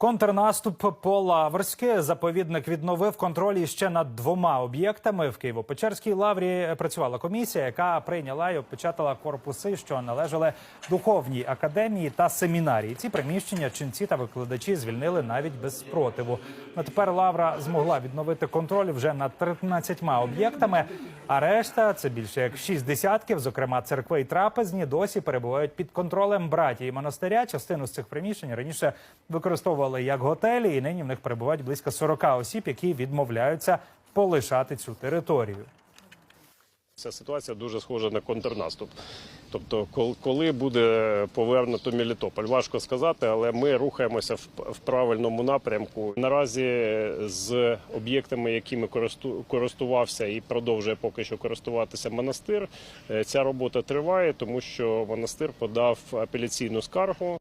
Контрнаступ по Лаврське заповідник відновив контроль іще над двома об'єктами. В Києво-Печерській лаврі працювала комісія, яка прийняла і опечатала корпуси, що належали духовній академії та семінарії. Ці приміщення ченці та викладачі звільнили навіть без спротиву. На тепер лавра змогла відновити контроль вже над 13 об'єктами. А решта це більше як шість десятків, зокрема церкви і трапезні, досі перебувають під контролем братії монастиря. Частину з цих приміщень раніше використовували як готелі, і нині в них перебувають близько 40 осіб, які відмовляються полишати цю територію. Ця ситуація дуже схожа на контрнаступ. Тобто, коли буде повернуто Мелітополь, важко сказати, але ми рухаємося в, в правильному напрямку. Наразі з об'єктами, якими користувався і продовжує поки що користуватися монастир, е, ця робота триває, тому що монастир подав апеляційну скаргу.